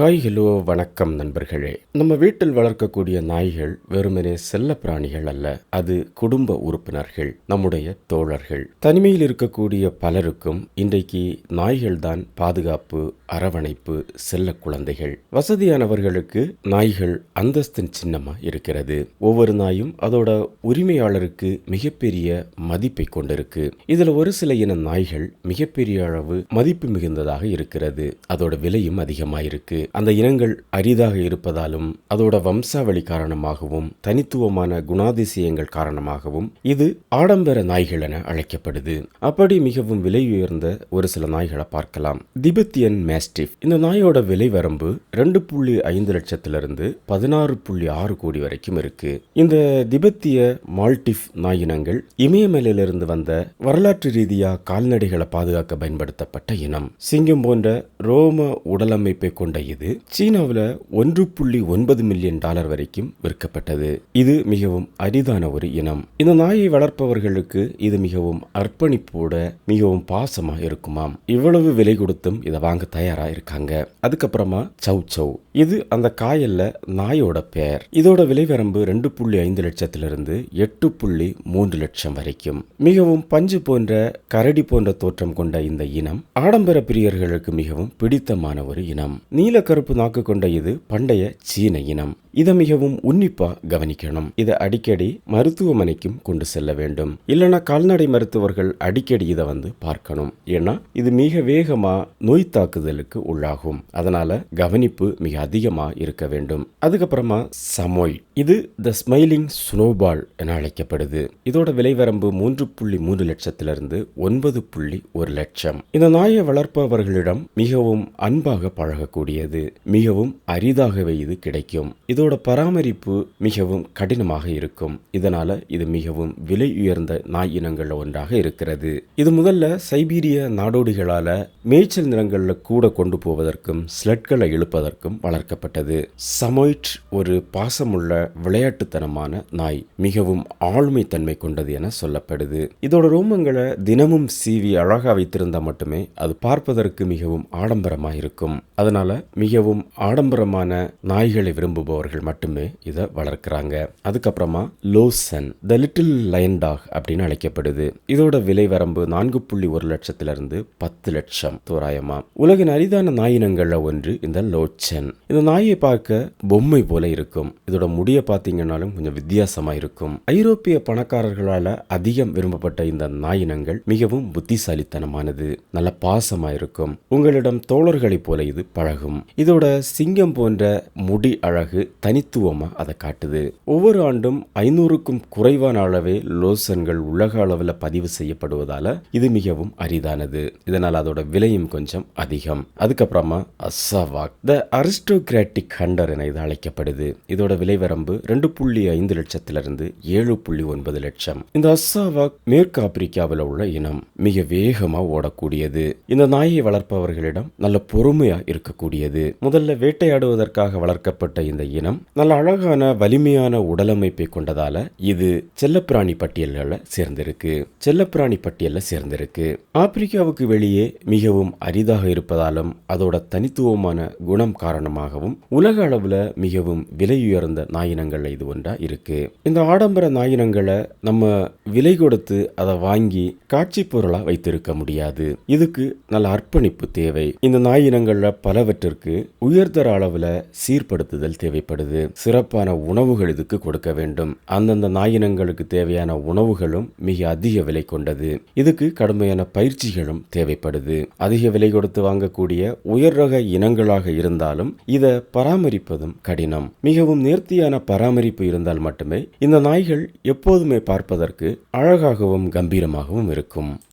Hi hello வணக்கம் நண்பர்களே. நம்ம வீட்டில் வளர்க்கக்கூடிய நாய்கள் வெறுமனே செல்ல பிராணிகள் அல்ல அது குடும்ப உறுப்பினர்கள் நம்முடைய தோழர்கள். தனிமையில் இருக்கக்கூடிய பலருக்கும் இன்றைக்கு நாய்கள்தான் பாதுகாப்பு அரவணைப்பு செல்ல குழந்தைகள். வசதியானவர்களுக்கு நாய்கள் அந்தஸ்தின் சின்னமா இருக்கிறது. ஒவ்வொரு நாயும் அதோட உரிமையாளருக்கு மிகப்பெரிய மதிப்பை கொண்டிருக்கு. இதுல ஒரு சில இன நாய்கள் மிகப்பெரிய அளவு மதிப்பு மிகுந்ததாக இருக்கிறது. அதோட விலையும் அதிகமாயிருக்கு. அந்த இனங்கள் அரிதாக இருப்பதாலும் அதோட வம்சாவளி காரணமாகவும் தனித்துவமான குணாதிசயங்கள் காரணமாகவும் இது ஆடம்பர நாய்கள் என அழைக்கப்படுது. அப்படி மிகவும் விலை உயர்ந்த ஒரு சில நாய்களை பார்க்கலாம். Tibetan mastiff. இந்த நாயோட விலை வரம்பு ரெண்டு புள்ளி ஐந்து லட்சத்திலிருந்து பதினாறு புள்ளி ஆறு கோடி வரைக்கும் இருக்கு. இந்த திபெத்திய மால்டிஃப் நாயினங்கள் இமயமலையிலிருந்து வந்த வரலாற்று ரீதியாக கால்நடைகளை பாதுகாக்க பயன்படுத்தப்பட்ட இனம். சிங்கம் போன்ற ரோம உடலமைப்பை கொண்ட இது சீனாவில் ஒன்று புள்ளி ஒன்பது மில்லியன் டாலர் வரைக்கும் விற்கப்பட்டது. இது மிகவும் அரிதான ஒரு இனம். இந்த நாயை வளர்ப்பவர்களுக்கு இது மிகவும் அர்ப்பணிப்போட மிகவும் பாசமா இருக்குமாம். இவ்வளவு விலை கொடுத்தும் இதை வாங்க தயாரா இருக்காங்க. அதுக்கப்புறமா சவ் சவ் இது அந்த காயல்ல நாயோட பெயர் இதோட விலை வரம்பு ரெண்டு புள்ளி ஐந்து லட்சத்திலிருந்து எட்டு புள்ளி மூன்று லட்சம் வரைக்கும். மிகவும் பஞ்சு போன்ற கரடி போன்ற தோற்றம் கொண்ட இந்த இனம் ஆடம்பர பிரியர்களுக்கு மிகவும் பிடித்தமான ஒரு இனம். நீல கருப்பு நாக்கு கொண்ட இது பண்டைய சீன இனம். இதை மிகவும் உன்னிப்பா கவனிக்கணும். இதை அடிக்கடி மருத்துவமனைக்கும் கொண்டு செல்ல வேண்டும். இல்லைன்னா கால்நடை மருத்துவர்கள் அடிக்கடி இதை வந்து பார்க்கணும். ஏன்னா இது மிக வேகமா நோய் தாக்குதலுக்கு உள்ளாகும். அதனால கவனிப்பு மிக அதிகமா இருக்க வேண்டும். அதுக்கப்புறமா சமோய். இது த ஸ்மைலிங் ஸ்னோபால் என அழைக்கப்படுது. இதோட விலை வரம்பு மூன்று புள்ளி மூன்று லட்சத்திலிருந்து ஒன்பது புள்ளி ஒரு லட்சம். இந்த நாயை வளர்ப்பவர்களிடம் மிக மிகவும் அன்பாக பழகக்கூடியது மிகவும் அரிதாகவே இது கிடைக்கும். இதோட பராமரிப்பு மிகவும் கடினமாக இருக்கும். இதனால இது மிகவும் விலை உயர்ந்த நாய் இனங்கள்ல ஒன்றாக இருக்கிறது. இது முதல்ல சைபீரிய நாடோடிகளால மேய்ச்சல் நிலங்கள்ல கூட கொண்டு போவதற்கும் ஸ்லட்களை இழுப்பதற்கும் வளர்க்கப்பட்டது. சமோய்ட் ஒரு பாசமுள்ள விளையாட்டுத்தனமான நாய் மிகவும் ஆளுமை தன்மை கொண்டது என சொல்லப்படுது. இதோட ரோமங்களை தினமும் சீவி அழகா வைத்திருந்தா மட்டுமே அது பார்ப்பதற்கு மிகவும் ஆடம்பரமாக இருக்கும் அதனால மிகவும் ஆடம்பரமான நாய்களை விரும்புபவர்கள் மட்டுமே இதை வளர்க்குறாங்க. அதுக்கப்புறமா Lowchen the little lion dog அப்படின்னு அழைக்கப்படுது. இதோட விலை வரம்பு நான்கு புள்ளி ஒரு லட்சத்திலிருந்து பத்து லட்சம் தோராயமா? உலகின் அரிதான நாயினங்கள்ல ஒன்று இந்த லோச்சன். இந்த நாயை பார்க்க பொம்மை போல இருக்கும். இதோட முடிய பார்த்தீங்கன்னாலும் கொஞ்சம் வித்தியாசமா இருக்கும் ஐரோப்பிய பணக்காரர்களால அதிகம் விரும்பப்பட்ட இந்த நாயினங்கள் மிகவும் புத்திசாலித்தனமானது. நல்ல பாசமா இருக்கும் உங்களிடம் தோழர்களைப் போல இது பழகும். இதோட சிங்கம் போன்ற முடி அழகு தனித்துவமாக அதை காட்டுது. ஒவ்வொரு ஆண்டும் ஐநூறுக்கும் குறைவான அளவே லோசன்கள் உலக அளவில் பதிவு செய்யப்படுவதால இது மிகவும் அரிதானது. இதனால் அதோட விலையும் கொஞ்சம் அதிகம். அதுக்கப்புறமா அசவாக் த அரிஸ்டோகிராட்டிக் ஹண்டர் என இது அழைக்கப்படுது. இதோட விலை வரம்பு ரெண்டு புள்ளி ஐந்து லட்சத்திலிருந்து ஏழு புள்ளி ஒன்பது லட்சம். இந்த அசாவாக் மேற்கு ஆப்பிரிக்காவில் உள்ள இனம் மிக வேகமாக ஓடக்கூடியது. இந்த நாயை வளர்ப்பவர்களிடம் நல்ல பொறுமையாக இருக்கக்கூடியது. முதல்ல வேட்டையாடுவதற்காக வளர்க்கப்பட்ட இந்த இனம் நல்ல அழகான வலிமையான உடலமைப்பை கொண்டதால இது செல்லப்பிராணி பட்டியல்களில் சேர்ந்திருக்கு. செல்லப்பிராணி பட்டியலில் சேர்ந்திருக்கு. ஆப்பிரிக்காவுக்கு வெளியே மிகவும் அரிதாக இருப்பதாலும் அதோட தனித்துவமான குணம் காரணமாகவும் உலக அளவில் மிகவும் விலையுயர்ந்த நாயினங்கள்ல இது ஒன்றா இருக்கு. இந்த ஆடம்பர நாயினங்களை நம்ம விலை கொடுத்து அதை வாங்கி காட்சி பொருளாக வைத்திருக்க முடியாது. இதுக்கு நல்ல அர்ப்பணிப்பு தேவை. இந்த நாய் இனங்களில் பலவற்றிற்கு உயர்தர அளவில் சீர்படுத்துதல் தேவைப்படுது. சிறப்பான உணவுகள் இதுக்கு கொடுக்க வேண்டும். அந்தந்த நாயினங்களுக்கு தேவையான உணவுகளும் மிக அதிக விலை கொண்டது. இதுக்கு கடுமையான பயிற்சிகளும் தேவைப்படுது. அதிக விலை கொடுத்து வாங்கக்கூடிய உயர் ரக இனங்களாக இருந்தாலும் இதை பராமரிப்பதும் கடினம். மிகவும் நேர்த்தியான பராமரிப்பு இருந்தால் மட்டுமே இந்த நாய்கள் எப்போதுமே பார்ப்பதற்கு அழகாகவும் கம்பீரமாகவும் இருக்கும்.